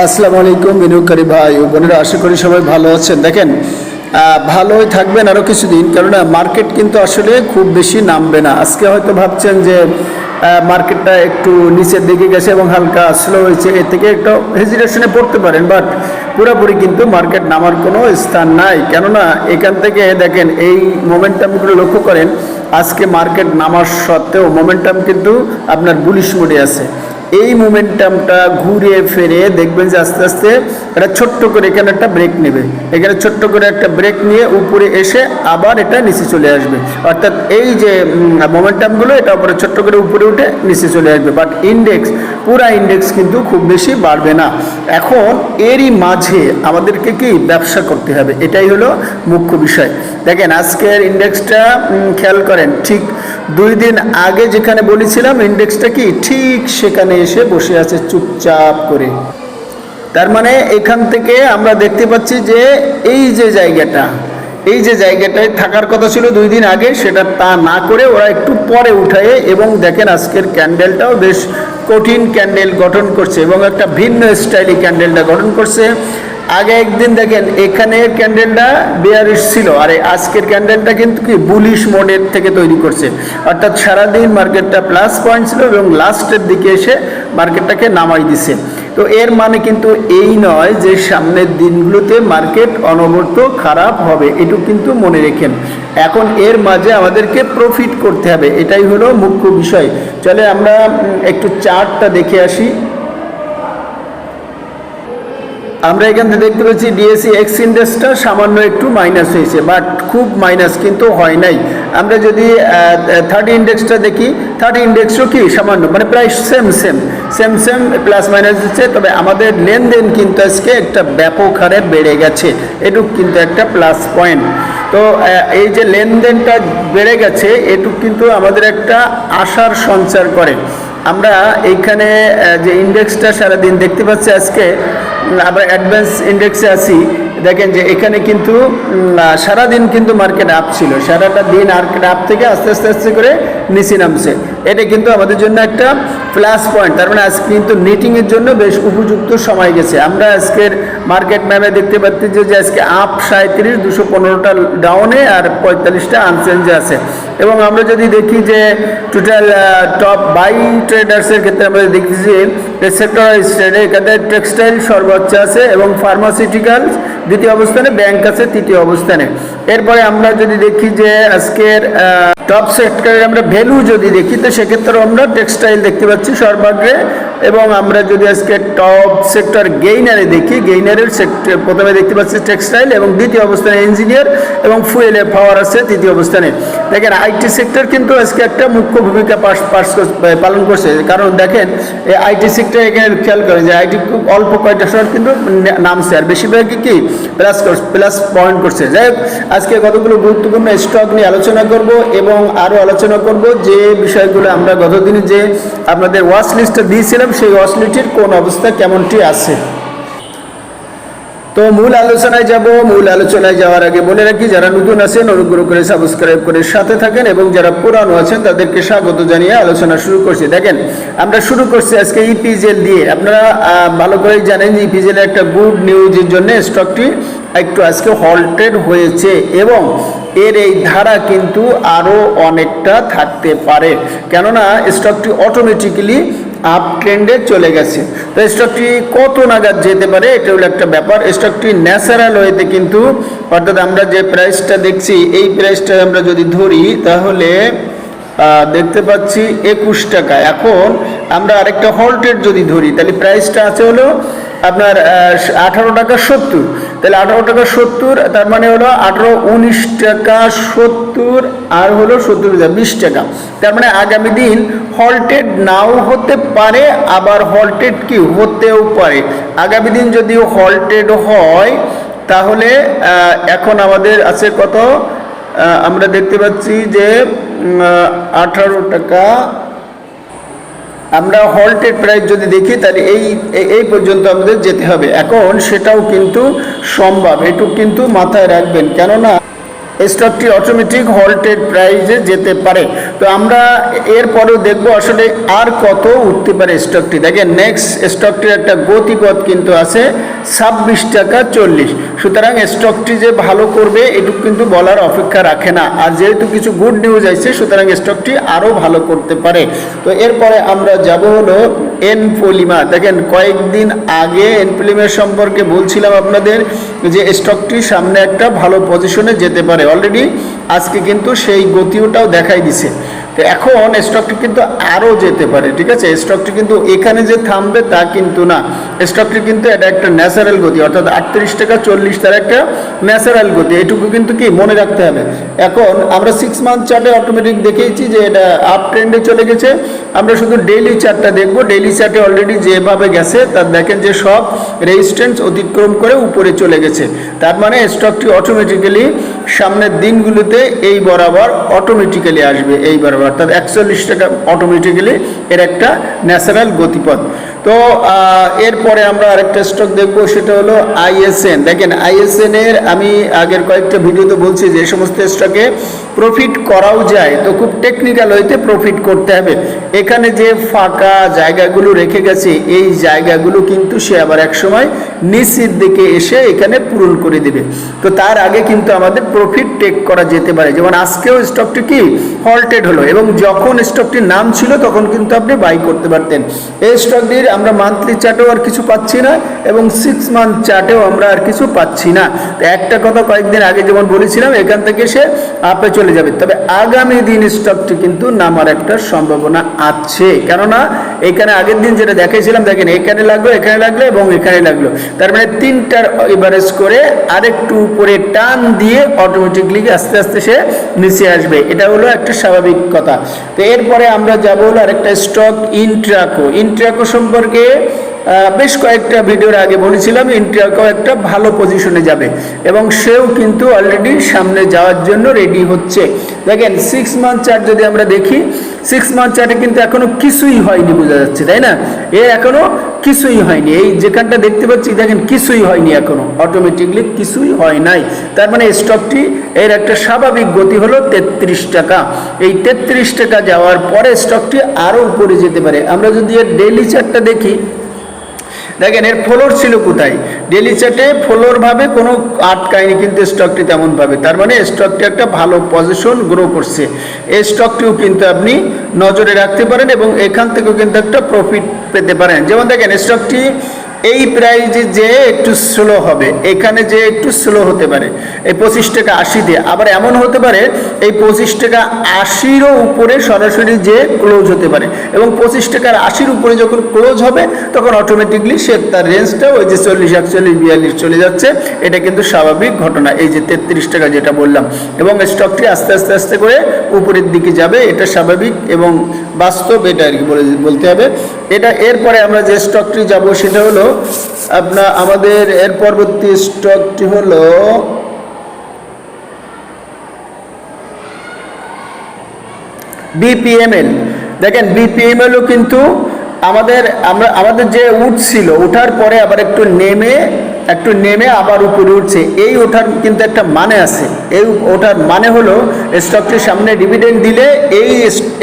আসসালামু আলাইকুম বিনিয়োগকারী ভাই ও বোনেরা, আশা করি সবাই ভালো আছেন। দেখেন ভালোই থাকবেন আরও কিছুদিন, কেননা মার্কেট কিন্তু আসলে খুব বেশি নামবে না। আজকে হয়তো ভাবছেন যে মার্কেটটা একটু নিচের দিকে গেছে এবং হালকা স্লো হয়েছে, এর থেকে একটু হেজিটেশনে পড়তে পারেন বাট পুরোপুরি কিন্তু মার্কেট নামার কোনো স্থান নাই। কেননা এখান থেকে দেখেন, এই মোমেন্টামগুলো লক্ষ্য করেন, আজকে মার্কেট নামার সত্ত্বেও মোমেন্টাম কিন্তু আপনার বুলিশ মোডে আছে। এই মোমেন্টামটা ঘুরে ফিরে দেখবেন যে আস্তে আস্তে এটা ছোট্ট করে এখানে একটা ব্রেক নেবে। এখানে ছোট্ট করে একটা ব্রেক নিয়ে উপরে এসে আবার এটা নিচে চলে আসবে। অর্থাৎ এই যে মোমেন্টামগুলো এটা উপরে ছোট্ট করে উপরে উঠে নিচে চলে আসবে। বাট ইন্ডেক্স পুরা ইন্ডেক্স কিন্তু খুব বেশি বাড়বে না। এখন এরই মাঝে আমাদেরকে কি ব্যবসা করতে হবে? এটাই হলো মুখ্য বিষয়। দেখেন, আজকের ইন্ডেক্সটা খেয়াল করেন, ঠিক দুই দিন আগে যেখানে বলেছিলাম, ইন্ডেক্সটা কি? ঠিক সেখানে এসে বসে আছে চুপচাপ করে। তার মানে এখান থেকে আমরা দেখতে পাচ্ছি যে এই যে জায়গাটা, এই যে জায়গাটায় থাকার কথা ছিল দুই দিন আগে, সেটা তা না করে ওরা একটু পরে উঠায় এবং দেখেন আজকের ক্যান্ডেলটাও বেশ কঠিন ক্যান্ডেল গঠন করছে এবং একটা ভিন্ন স্টাইলি ক্যান্ডেলটা গঠন করছে। আগে একদিন দেখেন, এখানে ক্যান্ডেলটা বেয়ারিশ ছিল। আর আজকের ক্যান্ডেলটা কিন্তু কি বুলিশ মোডের থেকে তৈরি করছে। অর্থাৎ সারাদিন মার্কেটটা প্লাস পয়েন্ট ছিল এবং লাস্টের দিকে এসে মার্কেটটাকে নামাই দিছে। তো এর মানে কিন্তু এই নয় যে সামনের দিনগুলোতে মার্কেট অনবরত খারাপ হবে এটু কিন্তু মনে রেখেন। এখন এর মাঝে আমাদেরকে প্রফিট করতে হবে, এটাই হলো মুখ্য বিষয়। চলে আমরা একটু চার্টটা দেখে আসি। আমরা এখান থেকে দেখতে পাচ্ছি ডিএসসি এক্স ইন্ডেক্সটা সামান্য একটু মাইনাস হয়েছে বাট খুব মাইনাস কিন্তু হয় নাই। আমরা যদি থার্টি ইন্ডেক্সটা দেখি থার্টি ইন্ডেক্সও কি সামান্য মানে প্রায় same same same same plus minus দিচ্ছে তবে আমাদের লেনদেন কিন্তু আজকে একটা ব্যাপক হারে বেড়ে গেছে। এটুক কিন্তু একটা প্লাস পয়েন্ট তো এই যে লেনদেনটা বেড়ে গেছে, এটুক কিন্তু আমাদের একটা আশার সঞ্চার করে। আমরা এইখানে যে ইন্ডেক্সটা সারাদিন দেখতে পাচ্ছি আজকে আমরা অ্যাডভান্স ইন্ডেক্সে আসি দেখেন যে এখানে কিন্তু সারাদিন কিন্তু মার্কেট আপ ছিল। সারাটা দিন মার্কেট আপ থেকে আস্তে আস্তে আস্তে করে নিচে নামছে। এটা কিন্তু আমাদের জন্য একটা প্লাস পয়েন্ট তার মানে আজকে কিন্তু নিটিংয়ের জন্য বেশ উপযুক্ত সময় গেছে। আমরা আজকের মার্কেট ম্যামে দেখতে পাচ্ছি যে যে আজকে আপ সাঁত্রিশ দুশো পনেরোটা ডাউনে আর পঁয়তাল্লিশটা আনচেঞ্জে আছে। এবং আমরা যদি দেখি যে টোটাল টপ বাই ট্রেডার্সের ক্ষেত্রে আমরা দেখতেছি সেক্টর স্টেটে এখানে টেক্সটাইল সর্বোচ্চ আছে এবং ফার্মাসিউটিক্যাল দ্বিতীয় অবস্থানে ব্যাংক আছে তৃতীয় অবস্থানে। এরপরে আমরা যদি দেখি যে আজকের টপ সেক্টরের আমরা ভ্যালু যদি দেখি, তো সেক্ষেত্রে আমরা টেক্সটাইল দেখতে পাচ্ছি সর্বাগ্রে এবং আমরা যদি আজকে টপ সেক্টর গেইনারে দেখি গেইনারের সেক্টর প্রথমে দেখতে পাচ্ছি টেক্সটাইল এবং দ্বিতীয় অবস্থানে ইঞ্জিনিয়ার এবং ফুয়েলে পাওয়ার আছে তৃতীয় অবস্থানে। দেখেন, আইটি সেক্টর কিন্তু আজকে একটা মুখ্য ভূমিকা পালন করছে। কারণ দেখেন, এই আইটি সেক্টর এখানে খেয়াল করেন যে আইটি খুব অল্প কয়েকটা শহর কিন্তু নামছে। আর বেশিরভাগই কি? প্লাস প্লাস পয়েন্ট করছে। যাই হোক, আজকে কতগুলো গুরুত্বপূর্ণ স্টক নিয়ে আলোচনা করব এবং আরও আলোচনা করব যে বিষয়গুলো আমরা গতদিনে যে আপনাদের ওয়াচ লিস্টটা দিয়েছিলাম সেই লিস্টের কোন অবস্থা কেমনটি আছে? তো মূল আলোচনায় যাব। মূল আলোচনায় যাওয়ার আগে বলে রাখি, যারা নতুন আছেন, অনুগ্রহ করে সাবস্ক্রাইব করে সাথে থাকেন এবং যারা পুরানো আছেন, তাদেরকে স্বাগত জানিয়ে আলোচনা শুরু করছি। দেখেন, আমরা শুরু করছি আজকে ইপিজেল দিয়ে। আপনারা ভালো করে জানেন যে ইপিজেল একটা গুড নিউজের জন্য স্টকটি একটু আজকে হল্টেড হয়েছে এবং এর এই ধারা কিন্তু আরও অনেকটা থাকতে পারে। কেননা স্টকটি অটোমেটিক্যালি আপ ট্রেন্ডে চলে গেছে। তো স্টকটি কত নাগাদ যেতে পারে, এটা হলো একটা ব্যাপার। স্টকটি ন্যাচারাল ওয়েতে কিন্তু, অর্থাৎ আমরা যে প্রাইসটা দেখছি, এই প্রাইসটা আমরা যদি ধরি, তাহলে দেখতে পাচ্ছি একুশ টাকা। এখন আমরা আরেকটা হল্টেড যদি ধরি, তাহলে প্রাইসটা আছে হলো আপনার আঠারো টাকা সত্তর। তাহলে আঠারো টাকা সত্তর, তার মানে হলো আঠারো উনিশ টাকা সত্তর আর হলো সত্তর বিশ টাকা। তার মানে আগামী দিন হল্টেড নাও হতে পারে, আবার হল্টেড কি? হতেও পারে। আগামী দিন যদি হল্টেড হয়, তাহলে এখন আমাদের আছে কত? আমরা দেখতে পাচ্ছি যে আঠারো টাকা আমরা হল্টেড প্রাইস যদি দেখি, তাহলে এই, এই- পর্যন্ত আমাদের যেতে হবে। এখন সেটাও কিন্তু সম্ভব, এটুকু কিন্তু মাথায় রাখবেন। কেননা স্টকটি অটোমেটিক হল্টেড প্রাইজে যেতে পারে। তো আমরা এরপরেও দেখব আসলে আর কত উঠতে পারে স্টকটি। দেখেন নেক্সট স্টকটির একটা গতিপথ কিন্তু আছে ছাব্বিশ টাকা চল্লিশ। সুতরাং স্টকটি যে ভালো করবে, এটুকু কিন্তু বলার অপেক্ষা রাখে না। আর যেহেতু কিছু গুড নিউজ আছে সুতরাং স্টকটি আরও ভালো করতে পারে। তো এরপরে আমরা যাব হলো এন পলিমা দেখেন, কয়েকদিন আগে এন পলিমার সম্পর্কে বলছিলাম আপনাদের যে স্টকটি সামনে একটা ভালো পজিশনে যেতে পারে। অলরেডি আজকে কিন্তু সেই গতিওটাও দেখাই দিছে। তো এখন স্টকটি কিন্তু আরও যেতে পারে, ঠিক আছে? স্টকটি কিন্তু এখানে যে থামবে তা কিন্তু না। স্টকটি কিন্তু এটা একটা ন্যাচারাল গতি, অর্থাৎ আটত্রিশ টাকা চল্লিশ তার একটা ন্যাচারাল গতি। এটুকু কিন্তু কি মনে রাখতে হবে? এখন আমরা সিক্স মান্থ চার্টে অটোমেটিক দেখেইছি যে এটা আপ ট্রেন্ডে চলে গেছে। আমরা শুধু ডেইলি চার্টটা দেখব। ডেইলি চার্টে অলরেডি যেভাবে গেছে, তার দেখেন যে সব রেজিস্ট্যান্স অতিক্রম করে উপরে চলে গেছে। তার মানে স্টকটি অটোমেটিক্যালি সামনের দিনগুলোতে এই বরাবর অটোমেটিক্যালি আসবে এই বরাবর অর্থাৎ একচল্লিশ টাকা অটোমেটিক্যালি এর একটা ন্যাচারাল গতিপথ। তো এরপরে আমরা আরেকটা স্টক দেখব, সেটা হলো আইএসএন দেখেন আইএসএন এর আমি আগের কয়েকটা ভিডিওতে বলছি যে সমস্ত স্টকে প্রফিট করাও যায়, তো খুব টেকনিক্যাল হইতে প্রফিট করতে হবে। এখানে যে ফাঁকা জায়গাগুলো রেখে গেছে, এই জায়গাগুলো কিন্তু সে আবার একসময় নিচের দিকে এসে এখানে পূরণ করে দেবে। তো তার আগে কিন্তু আমাদের প্রফিট টেক করা যেতে পারে। যেমন আজকেও স্টকটি কি? হল্টেড হলো এবং যখন স্টকটির নাম ছিল, তখন কিন্তু আপনি বাই করতে পারতেন। এই স্টকটির আমরা মান্থলি চার্টেও আর কিছু পাচ্ছি না এবং সিক্স মান্থ চার্টেও আমরা আর কিছু পাচ্ছি না। তো একটা কথা কয়েকদিন আগে যেমন বলেছিলাম, এখান থেকে সে আপে চলে যাবে। তবে আগামী দিন স্টকটি কিন্তু নামার একটা সম্ভাবনা আছে। কেননা এখানে আগের দিন যেটা দেখাইছিলাম, দেখেন এখানে লাগল এখানে লাগল এবং এখানে লাগল। তার মানে তিনটার এভারেজ করে আরেকটু উপরে টান দিয়ে অটোমেটিকলি আস্তে আস্তে সে নিচে আসবে। এটা হলো একটা স্বাভাবিক কথা। তো এরপরে আমরা যাব হলো আরেকটা স্টক ইন্ট্রাকো ইন্ট্রাকো সম্পর্কে বেশ কয়েকটা ভিডিওর আগে বলেছিলাম ইন্ট্রাকো একটা ভালো পজিশনে যাবে। এবং সেও কিন্তু অলরেডি সামনে যাওয়ার জন্য রেডি হচ্ছে। দেখেন সিক্স মান্থ চার্ট যদি আমরা দেখি সিক্স মান্থ চার্টে কিন্তু এখনও কিছুই হয়নি বোঝা যাচ্ছে, তাই না? এর এখনও কিছুই হয়নি। এই যেখানটা দেখতে পাচ্ছি, দেখেন, কিছুই হয়নি এখনও। অটোমেটিকলি কিছুই হয় নাই। তার মানে স্টকটি এর একটা স্বাভাবিক গতি হলো তেত্রিশ টাকা। এই তেত্রিশ টাকা যাওয়ার পরে স্টকটি আরও উপরে যেতে পারে। আমরা যদি এর ডেইলি চার্টটা দেখি দেখেন, এর ফ্লোর ছিল কোথায়? ডেলি চার্টে ফ্লোর ভাবে কোনো আটকায়নি, কিন্তু স্টকটি তেমনভাবে। তার মানে স্টকটি একটা ভালো পজিশন গ্রো করছে। এই স্টকটিও কিন্তু আপনি নজরে রাখতে পারেন এবং এখান থেকেও কিন্তু একটা প্রফিট পেতে পারেন। যেমন দেখেন স্টকটি এই প্রাইজে যে একটু স্লো হবে, এখানে যে একটু স্লো হতে পারে, এই পঁচিশ টাকা আশি দিয়ে। আবার এমন হতে পারে, এই পঁচিশ টাকা আশিরও উপরে সরাসরি যে ক্লোজ হতে পারে। এবং পঁচিশ টাকার আশির উপরে যখন ক্লোজ হবে, তখন অটোমেটিকলি সে তার রেঞ্জটা ওই যে চল্লিশ, একচল্লিশ, বিয়াল্লিশ চলে যাচ্ছে। এটা কিন্তু স্বাভাবিক ঘটনা। এই যে তেত্রিশ টাকা যেটা বললাম, এবং স্টকটি আস্তে আস্তে আস্তে করে উপরের দিকে যাবে, এটা স্বাভাবিক এবং বাস্তব এটা আর কি বলে, বলতে হবে। এটা এরপরে আমরা যে স্টকটি যাব, সেটা হলো আপনার আমাদের এর পরবর্তী স্টকটি হলো বিপিএমএল দেখেন বিপিএমএলও কিন্তু আমাদের, আমরা, আমাদের যে উঠছিল উঠার পরে আবার একটু নেমে একটু নেমে আবার উপরে উঠছে। এই ওঠার কিন্তু একটা মানে আছে। এই ওঠার মানে হলো স্টকটির সামনে ডিভিডেন্ড দিলে এই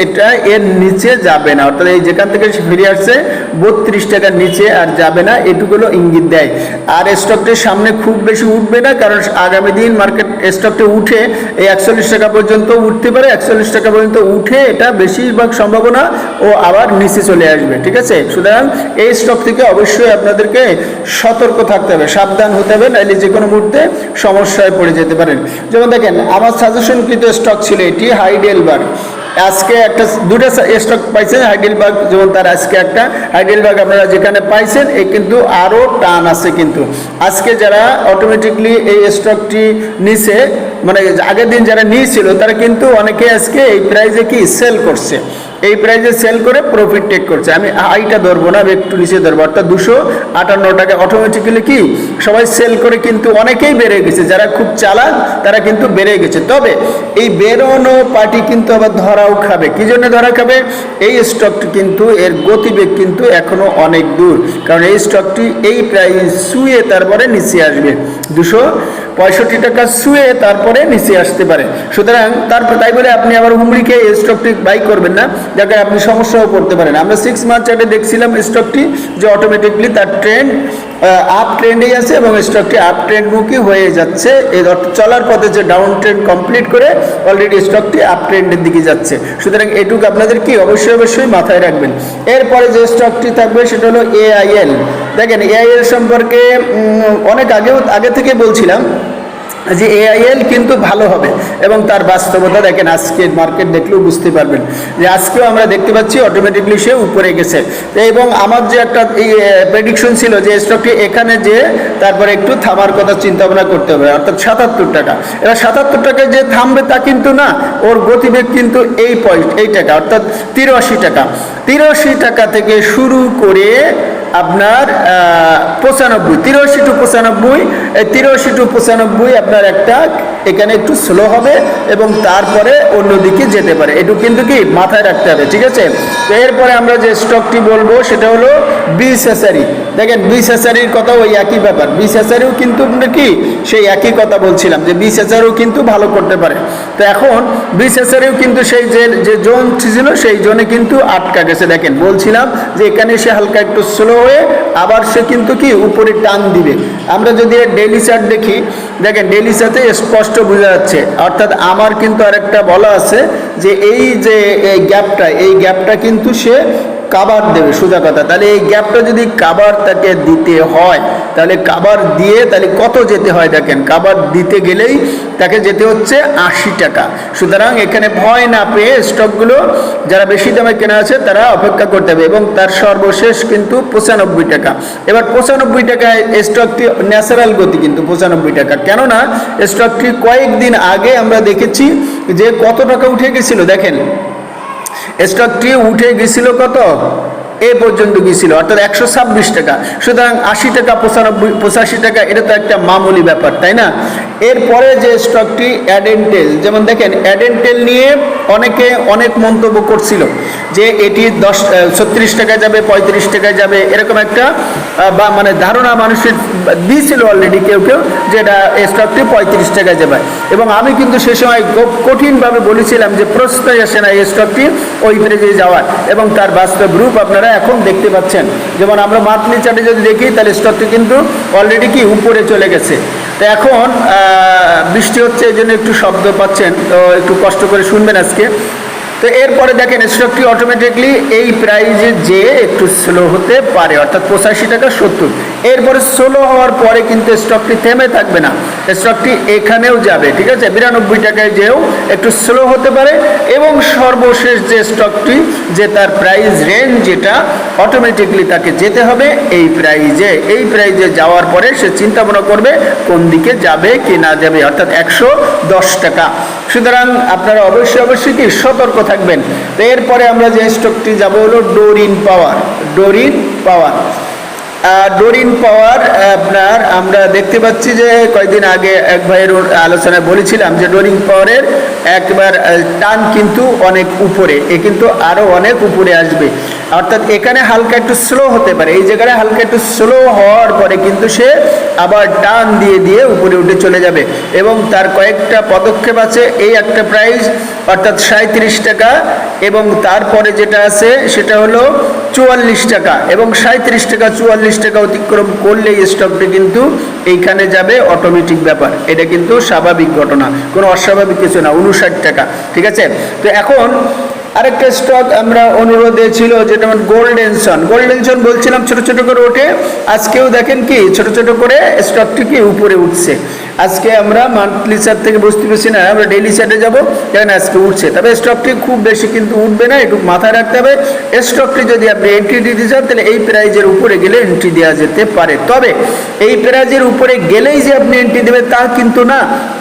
এটা এর নিচে যাবে না। অর্থাৎ এই যেখান থেকে ফিরে আসছে, বত্রিশ টাকার নিচে আর যাবে না এটুকু হলো ইঙ্গিত দেয়। আর স্টকটির সামনে খুব বেশি উঠবে না, কারণ আগামী দিন মার্কেট স্টকটি উঠে এই একচল্লিশ টাকা পর্যন্ত উঠতে পারে। একচল্লিশ টাকা পর্যন্ত উঠে এটা বেশিরভাগ সম্ভাবনা ও আবার নিচে চলে আসবে, ঠিক আছে? সুতরাং এই স্টক থেকে অবশ্যই আপনাদেরকে সতর্ক থাকতে হবে। সাবধান হতে হবে নাহলে যে কোনো মুহূর্তে সমস্যায় পড়ে যেতে পারেন। যেমন দেখেন, আমার সাজেশনকৃত স্টক ছিল এটি হাইডেল হাইডেলবার্গ আজকে একটা দুটা স্টক পাইছেন হাইডেলবার্গ যেমন তার আজকে একটা। হাইডেলবার্গ আপনারা যেখানে পাইছেন, এ কিন্তু আরও টান আছে কিন্তু। আজকে যারা অটোমেটিকলি এই স্টকটি নিচে মানে আগের দিন যারা নিয়েছিল, তারা কিন্তু অনেকে আজকে এই প্রাইজে কি সেল করছে। এই প্রাইজে সেল করে প্রফিট টেক করছে। আমি আইটা ধরবো না একটু নিচে ধরবো। অর্থাৎ দুশো আটান্ন টাকা অটোমেটিক্যালি কি? সবাই সেল করে কিন্তু অনেকেই বেড়ে গেছে। যারা খুব চালাক, তারা কিন্তু বেড়ে গেছে। তবে এই বেরোনো পার্টি কিন্তু আবার ধরাও খাবে। কি জন্য ধরা খাবে? এই স্টকটি কিন্তু এর গতিবেগ কিন্তু এখনও অনেক দূর। কারণ এই স্টকটি এই প্রাইস শুয়ে তারপরে নিচে আসবে। দুশো পঁয়ষট্টি টাকা শুয়ে তারপরে নিচে আসতে পারে। সুতরাং তারপর তাই বলে আপনি আবার হুমড়ি খেয়ে এই স্টকটি বাই করবেন না, যাকে আপনি সমস্যাও পড়তে পারেন। আমরা সিক্স মান্থ চার্টে দেখছিলাম স্টকটি যে অটোমেটিকলি তার ট্রেন্ড আপ ট্রেন্ডেই আছে এবং স্টকটি আপ ট্রেন্ডমুখী হয়ে যাচ্ছে। এই চলার পথে যে ডাউন ট্রেন্ড কমপ্লিট করে অলরেডি স্টকটি আপ ট্রেন্ডের দিকে যাচ্ছে। সুতরাং এটুকু আপনাদের কি? অবশ্যই অবশ্যই মাথায় রাখবেন। এরপরে যে স্টকটি থাকবে সেটা হলো এআইএল দেখেন এআইএল সম্পর্কে অনেক আগেও আগে থেকে বলছিলাম যে এআইএল কিন্তু ভালো হবে এবং তার বাস্তবতা দেখেন, আজকে মার্কেট দেখলেও বুঝতে পারবেন যে আজকেও আমরা দেখতে পাচ্ছি অটোমেটিকলি সে উপরে গেছে। এবং আমার যে একটা প্রেডিকশন ছিল যে স্টকটি এখানে যে তারপরে একটু থামার কথা চিন্তা ভাবনা করতে হবে, অর্থাৎ সাতাত্তর টাকা এবার সাতাত্তর টাকায় যে থামবে তা কিন্তু না, ওর গতিবেগ কিন্তু এই পয়েন্ট এই টাকা, অর্থাৎ তিরাশি টাকা। তিরাশি টাকা থেকে শুরু করে আপনার পঁচানব্বই, তিরাশি টু পঁচানব্বই তিরাশি টু পঁচানব্বই আপনার একটা এখানে একটু স্লো হবে এবং তারপরে অন্যদিকে যেতে পারে। এটু কিন্তু কি মাথায় রাখতে হবে, ঠিক আছে? এরপরে আমরা যে স্টকটি বলব, সেটা হলো বিসেসারি দেখেন বিসেসারির কথা ওই একই ব্যাপার। বিসেসারিও কিন্তু কি সেই একই কথা বলছিলাম, যে বিসেসারিও কিন্তু ভালো করতে পারে। তো এখন বিসেসারিও কিন্তু সেই যে যে জোন ছিল, সেই জোনে কিন্তু আটকা গেছে। দেখেন, বলছিলাম যে এখানে সে হালকা একটু স্লো হয়ে আবার সে কিন্তু কি উপরে টান দিবে। আমরা যদি ডেলি চার্ট দেখি, দেখেন ডেলি চার্টে স্পষ্ট বোঝা যাচ্ছে। অর্থাৎ আমার কিন্তু আরেকটা বলা আছে যে এই যে, এই গ্যাপটা এই গ্যাপটা কিন্তু সে কাবার দেবে, সোজা কথা। তাহলে এই গ্যাপটা যদি কাবার তাকে দিতে হয়, তাহলে কাবার দিয়ে তাহলে কত যেতে হয় দেখেন? কাবার দিতে গেলেই তাকে যেতে হচ্ছে আশি টাকা। সুতরাং এখানে ভয় না পেয়ে স্টকগুলো যারা বেশি দামে কেনা আছে, তারা অপেক্ষা করতে হবে। এবং তার সর্বশেষ কিন্তু পঁচানব্বই টাকা। এবার পঁচানব্বই টাকায় স্টকটি ন্যাচারাল গতি কিন্তু পঁচানব্বই টাকা। কেননা স্টকটি কয়েকদিন আগে আমরা দেখেছি যে কত টাকা উঠে গেছিল, দেখেন? স্টকটি উঠে গেছিল কত? এ পর্যন্ত গিয়েছিল অর্থাৎ একশো ছাব্বিশ টাকা। সুতরাং আশি টাকা, পঁচানব্বই, পঁচাশি টাকা, এটা তো একটা মামুলি ব্যাপার, তাই না? এরপরে যে স্টকটি অ্যাডেন্টেল, যেমন দেখেন, অ্যাডেন্টেল নিয়ে অনেকে অনেক মন্তব্য করছিল যে এটি দশ ছত্রিশ টাকায় যাবে, পঁয়ত্রিশ টাকায় যাবে, এরকম একটা বা মানে ধারণা মানুষের দিয়েছিল অলরেডি কেউ কেউ যে এটা স্টকটি পঁয়ত্রিশ টাকায় যাবে এবং আমি কিন্তু সে সময় কঠিনভাবে বলেছিলাম যে প্রশ্নই আসে না এই স্টকটি ওই প্রেজে যাওয়ার। এবং তার বাস্তব রূপ আপনারা এখন দেখতে পাচ্ছেন। যেমন আমরা মান্থলি চার্টে যদি দেখি, তাহলে স্টকটি কিন্তু অলরেডি কি উপরে চলে গেছে। তো এখন বৃষ্টি হচ্ছে, এই জন্য একটু শব্দ পাচ্ছেন। তো একটু কষ্ট করে শুনবেন আজকে। তো এরপরে দেখেন স্টকটি অটোমেটিকলি এই প্রাইজে যে একটু স্লো হতে পারে, অর্থাৎ পঁচাশি টাকা সত্তর। এরপরে স্লো হওয়ার পরে কিন্তু স্টকটি থেমে থাকবে না। স্টকটি এখানেও যাবে, ঠিক আছে? বিরানব্বই টাকায় যেও একটু স্লো হতে পারে এবং সর্বশেষ যে স্টকটি যে তার প্রাইস রেঞ্জ যেটা অটোমেটিকলি তাকে যেতে হবে এই প্রাইজে এই প্রাইজে যাওয়ার পরে সে চিন্তা ভাবনা করবে কোন দিকে যাবে কি না যাবে, অর্থাৎ একশো দশ টাকা। সুতরাং আপনারা অবশ্যই অবশ্যই কি সতর্ক থাকবেন। তো এরপরে আমরা যে স্টকটি যাব হলো Doreen power Doreen power Doreen power আপনার আমরা দেখতে পাচ্ছি যে কয়েকদিন আগে এক ভাইয়ের আলোচনায় বলেছিলাম যে ডোরিন পাওয়ারের একবার টান কিন্তু অনেক উপরে, এ কিন্তু আরও অনেক উপরে আসবে। অর্থাৎ এখানে হালকা একটু স্লো হতে পারে। এই জায়গায় হালকা একটু স্লো হওয়ার পরে কিন্তু সে আবার টান দিয়ে দিয়ে উপরে উঠে চলে যাবে। এবং তার কয়েকটা পদক্ষেপ আছে। এই একটা প্রাইস অর্থাৎ সাঁত্রিশ টাকা। এবং তারপরে যেটা আছে, সেটা হলো চুয়াল্লিশ টাকা। এবং সাঁত্রিশ টাকা, চুয়াল্লিশ টাকা অতিক্রম করলে স্টকটি কিন্তু এইখানে যাবে। অটোমেটিক ব্যাপার। এটা কিন্তু স্বাভাবিক ঘটনা। কোনো অস্বাভাবিক কিছু না। উনষাট টাকা। ঠিক আছে? তো এখন আরেকটা স্টক আমরা অনুরোধে ছিল যেটা গোল্ডেন সন গোল্ডেন সন বলছিলাম ছোট ছোট করে ওঠে। আজকেও দেখেন কি ছোট ছোট করে স্টকটি কি উপরে উঠছে। আজকে আমরা মান্থলি চার্ট থেকে বুঝতে পারছি, না, আমরা ডেইলি চার্টে যাব দেখেন আজকে উঠছে। তবে স্টকটি খুব বেশি কিন্তু উঠবে না, একটু মাথায় রাখতে হবে। স্টকটি যদি আপনি এন্ট্রি দিতে চান, তাহলে এই প্রাইজের উপরে গেলে এন্ট্রি দেওয়া যেতে পারে। তবে এই প্রাইজের উপরে গেলেই যে আপনি এন্ট্রি দেবেন, তা কিন্তু না।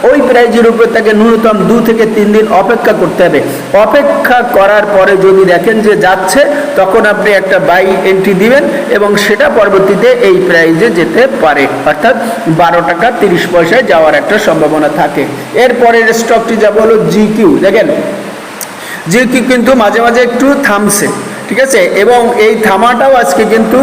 ওই প্রাইজের উপরে তাকে ন্যূনতম দু থেকে তিন দিন অপেক্ষা করতে হবে। অপেক্ষা করার পরে যদি দেখেন যে যাচ্ছে, তখন আপনি একটা বাই এন্ট্রি দিবেন এবং সেটা পরবর্তীতে এই প্রাইজে যেতে পারে। অর্থাৎ বারো টাকা তিরিশ পয়সায় যাওয়ার একটা সম্ভাবনা থাকে। এরপরের স্টকটি যা হলো জি কিউ দেখেন? জি কিউ কিন্তু মাঝে মাঝে একটু থামছে, ঠিক আছে? এবং এই থামাটাও আজকে কিন্তু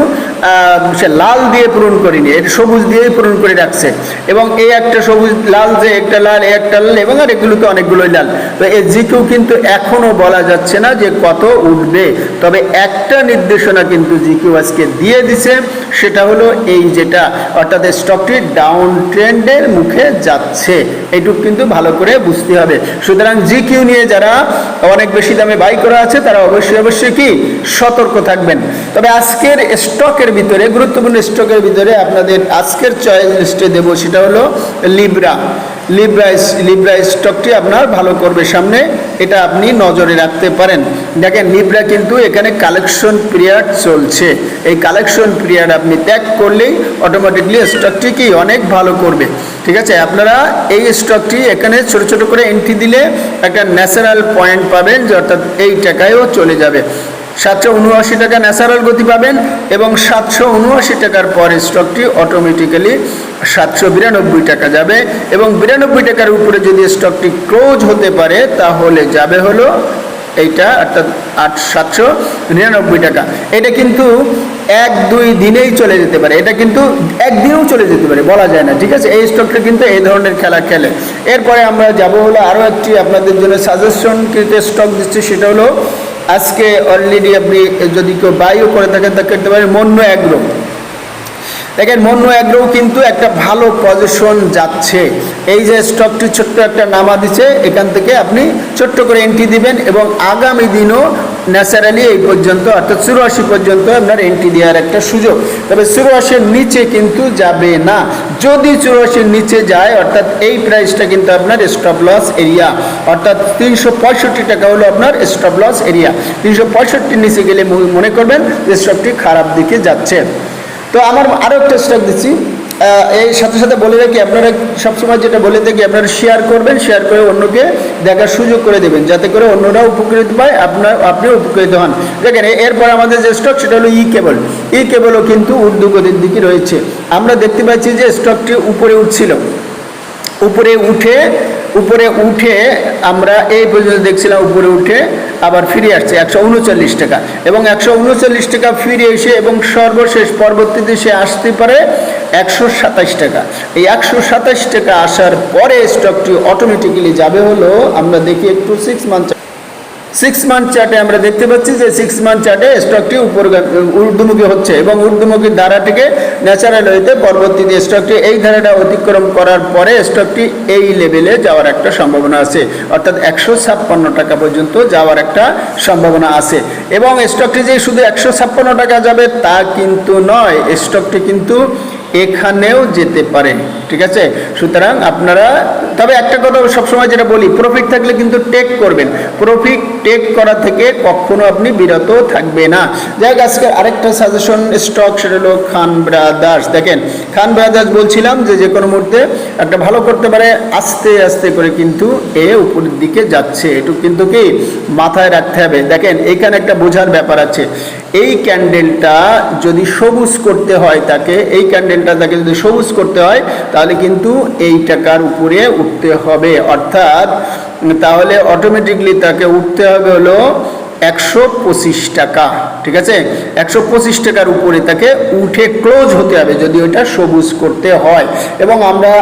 সে লাল দিয়ে পূরণ করিনি, এটা সবুজ দিয়েই পূরণ করে রাখছে। এবং এই একটা সবুজ লাল যে একটা লাল, এই একটা লাল, এবং আর এগুলো তো অনেকগুলোই লাল। তো এই জিকেও কিন্তু এখনও বলা যাচ্ছে না যে কত উঠবে। তবে একটা নির্দেশনা কিন্তু জিকিউ আজকে দিয়ে দিছে, সেটা হলো এই যেটা, অর্থাৎ স্টকটি ডাউন ট্রেন্ডের মুখে যাচ্ছে। এইটুকু কিন্তু ভালো করে বুঝতে হবে। সুতরাং জিকিউ নিয়ে যারা অনেক বেশি দামে বাই করা আছে, তারা অবশ্যই অবশ্যই কি সতর্ক থাকবেন। তবে আজকের স্টকের ভিতরে, গুরুত্বপূর্ণ স্টকের ভিতরে আপনাদের আজকের চয়েস লিস্টে দেবো, সেটা হলো লিব্রা লিব্রা লিব্রা স্টকটি আপনার ভালো করবে সামনে, এটা আপনি নজরে রাখতে পারেন। দেখেন লিব্রা কিন্তু এখানে কালেকশন পিরিয়ড চলছে। এই কালেকশন পিরিয়ড আপনি ত্যাগ করলেই অটোমেটিকলি স্টকটি কি অনেক ভালো করবে। ঠিক আছে, আপনারা এই স্টকটি এখানে ছোট ছোট করে এন্ট্রি দিলে একটা ন্যাচারাল পয়েন্ট পাবেন যে অর্থাৎ এই টাকায়ও চলে যাবে। সাতশো উনআশি টাকা ন্যাচারাল গতি পাবেন এবং সাতশো উনআশি টাকার পর স্টকটি অটোমেটিক্যালি সাতশো বিরানব্বই টাকা যাবে এবং বিরানব্বই টাকার উপরে যদি স্টকটি ক্লোজ হতে পারে, তাহলে যাবে হলো এইটা, অর্থাৎ আট সাতশো নিরানব্বই টাকা। এটা কিন্তু এক দুই দিনেই চলে যেতে পারে। এটা কিন্তু একদিনেও চলে যেতে পারে, বলা যায় না, ঠিক আছে? এই স্টকটা কিন্তু এই ধরনের খেলা খেলে। এরপরে আমরা যাব হলো আরও একটি আপনাদের জন্য সাজেশন কৃত স্টক দিচ্ছি, সেটা হলো আজকে অলরেডি আপনি যদি কেউ বাইও করে থাকেন, তা করতে পারেন মন্য অ্যাগ্রো দেখেন মন্য অ্যাগ্রো কিন্তু একটা ভালো পজিশন যাচ্ছে। এই যে স্টকটি ছোট্ট একটা নামা দিচ্ছে এখান থেকে আপনি ছোট্ট করে এন্ট্রি দিবেন এবং আগামী দিনও ন্যাচারালি এই পর্যন্ত, অর্থাৎ চুরাশি পর্যন্ত আপনার এন্ট্রি দেওয়ার একটা সুযোগ। তবে চুরাশির নিচে কিন্তু যাবে না। যদি চুরাশির নিচে যায়, অর্থাৎ এই প্রাইসটা কিন্তু আপনার স্টপ লস এরিয়া অর্থাৎ তিনশো পঁয়ষট্টি টাকা হলো আপনার স্টপ লস এরিয়া তিনশো নিচে গেলে মনে করবেন যে খারাপ দিকে যাচ্ছে। তো আমার আরও একটা স্টক দিচ্ছি। এই সাথে সাথে বলে রাখি, আপনারা সবসময় যেটা বলে থাকি, আপনারা শেয়ার করবেন শেয়ার করে অন্যকে দেখার সুযোগ করে দেবেন, যাতে করে অন্যরাও উপকৃত পায়, আপনার, আপনিও উপকৃত হন। দেখেন এরপর আমাদের যে স্টক সেটা হলো ই কেবল ই কেবলও কিন্তু ঊর্ধ্বগতির দিকে রয়েছে। আমরা দেখতে পাচ্ছি যে স্টকটি উপরে উঠছিল। উপরে উঠে উপরে উঠে আমরা এই পর্যন্ত দেখছিলাম, উপরে উঠে আবার ফিরে আসছে, একশো উনচল্লিশ টাকা। এবং একশো উনচল্লিশ টাকা ফিরে এসে এবং সর্বশেষ পরবর্তীতে সে আসতে পারে একশো সাতাশ টাকা। এই একশো সাতাশ টাকা আসার পরে স্টকটি অটোমেটিক্যালি যাবে হলো, আমরা দেখি একটু সিক্স মান্থ সিক্স মান্থ চার্টে আমরা দেখতে পাচ্ছি যে সিক্স মান্থ চার্টে স্টকটি উপর ঊর্ধ্বমুখী হচ্ছে এবং ঊর্ধ্বমুখী ধারাটিকে ন্যাচারাল হইতে পরবর্তীতে স্টকটি এই ধারাটা অতিক্রম করার পরে স্টকটি এই লেভেলে যাওয়ার একটা সম্ভাবনা আছে। অর্থাৎ একশো ছাপ্পান্ন টাকা পর্যন্ত যাওয়ার একটা সম্ভাবনা আছে। এবং স্টকটি যে শুধু একশো ছাপ্পান্ন টাকা যাবে তা কিন্তু নয় স্টকটি কিন্তু এখানেও যেতে পারে। ঠিক আছে? সুতরাং আপনারা তবে একটা কথা সবসময় যেটা বলি প্রফিট থাকলে কিন্তু টেক করবেন। প্রফিট টেক করা থেকে কখনো আপনি বিরত থাকবে না। যাই হোক আজকে আরেকটা সাজেশন স্টক সেটা হলো খান ব্রাদার্স দেখেন, খান ব্রাদার্স বলছিলাম যে যে কোনো মুহূর্তে একটা ভালো করতে পারে, আস্তে আস্তে করে কিন্তু এ উপরের দিকে যাচ্ছে। এটু কিন্তু কি মাথায় রাখতে হবে। দেখেন, এখানে একটা বোঝার ব্যাপার আছে। এই ক্যান্ডেলটা যদি সবুজ করতে হয় তাকে, এই ক্যান্ডেলটা তাকে যদি সবুজ করতে হয়, তাহলে কিন্তু এই টাকার উপরে উঠতে হবে। অর্থাৎ তাহলে অটোমেটিকলি তাকে উঠতে হবে হলো একশো পঁচিশ টাকা, ঠিক আছে? একশো পঁচিশ টাকার উপরে তাকে উঠে ক্লোজ হতে হবে যদি ওইটা সবুজ করতে হয়। এবং আমরা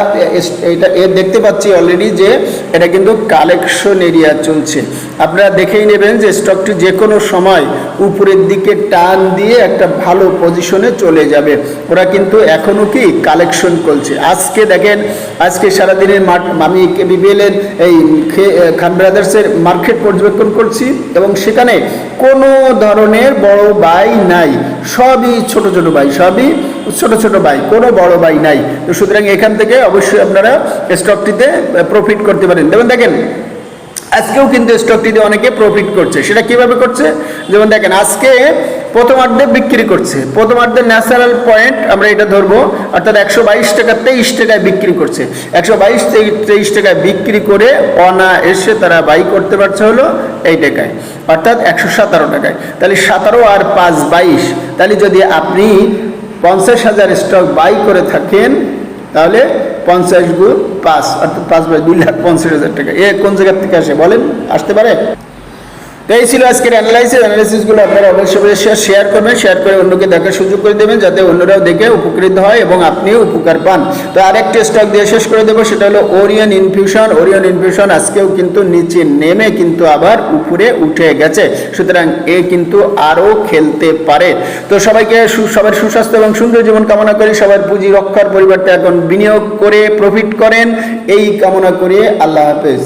এটা এ দেখতে পাচ্ছি অলরেডি যে এটা কিন্তু কালেকশন এরিয়া চলছে। আপনারা দেখেই নেবেন যে স্টকটি যে কোনো সময় উপরের দিকে টান দিয়ে একটা ভালো পজিশনে চলে যাবে। ওরা কিন্তু এখনও কি কালেকশন করছে। আজকে দেখেন, আজকে সারাদিনের মাঠ, আমি বিবিএল এর এই খান ব্রাদার্সের মার্কেট পর্যবেক্ষণ করছি এবং সেখানে কোনো ধরনের বড় বাই নাই। সবই ছোট ছোট ভাই সবই ছোট ছোট বাই, কোনো বড় ভাই নাই। তো সুতরাং এখান থেকে অবশ্যই আপনারা স্টকটিতে প্রফিট করতে পারেন। যেমন দেখেন, আজকেও কিন্তু স্টকটিতে অনেকে প্রফিট করছে। সেটা কীভাবে করছে? যেমন দেখেন, আজকে প্রথমার্ধে বিক্রি করছে। প্রথমার্ধে ন্যাচারাল পয়েন্ট, আমরা এটা ধরবো, অর্থাৎ একশো বাইশ টাকা তেইশ টাকায় বিক্রি করছে। একশো বাইশ তেইশ টাকায় বিক্রি করে অনা এসে তারা বাই করতে পারছে হলো এই টাকায়, অর্থাৎ একশো সতেরো টাকায়। তাহলে সতেরো আর পাঁচ বাইশ, তাহলে যদি আপনি পঞ্চাশ হাজার স্টক বাই করে থাকেন, তাহলে পঞ্চাশ গুণ পাঁচ, অর্থাৎ পাঁচ বাই দুই লাখ পঞ্চাশ হাজার টাকা। এ কোন জায়গার থেকে আসে বলেন? আসতে পারে? তো এই ছিল আজকের অ্যানালাইসিস অ্যানালাইসিসগুলো আপনারা অবশ্যই শেয়ার করবেন শেয়ার করে অন্যকে দেখার সুযোগ করে দেবেন, যাতে অন্যরাও দেখে উপকৃত হয় এবং আপনিও উপকার পান। তো আরেকটি স্টক দিয়ে শেষ করে দেবো, সেটা হলো ওরিয়ন ইনফিউশন ওরিয়ন ইনফিউশন আজকেও কিন্তু নিচে নেমে কিন্তু আবার উপরে উঠে গেছে। সুতরাং এ কিন্তু আরও খেলতে পারে। তো সবাইকে সবার সুস্বাস্থ্য এবং সুন্দর জীবন কামনা করি। সবার পুঁজি রক্ষার পরিবর্তে এখন বিনিয়োগ করে প্রফিট করেন। এই কামনা করে আল্লাহ হাফেজ।